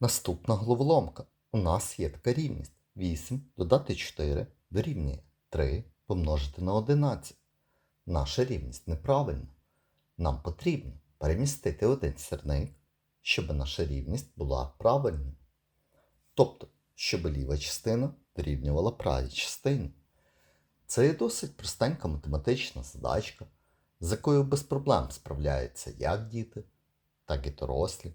Наступна головоломка. У нас є така рівність. 8 додати 4 дорівнює 3 помножити на 11. Наша рівність неправильна. Нам потрібно перемістити один сірник, щоб наша рівність була правильною. Тобто, щоб ліва частина дорівнювала правій частині. Це є досить простенька математична задачка, з якою без проблем справляються як діти, так і дорослі.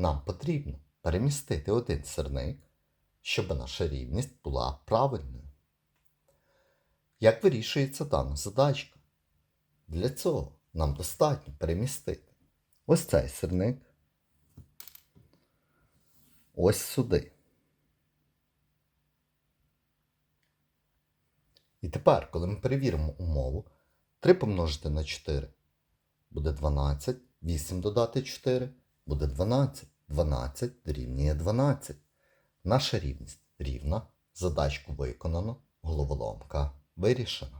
Нам потрібно перемістити один сирник, щоб наша рівність була правильною. Як вирішується дана задачка? Для цього нам достатньо перемістити ось цей сирник ось сюди. І тепер, коли ми перевіримо умову, 3 помножити на 4 буде 12, 8 додати 4 буде 12. 12 дорівнює 12. Наша рівність рівна. Задачку виконано, головоломка вирішена.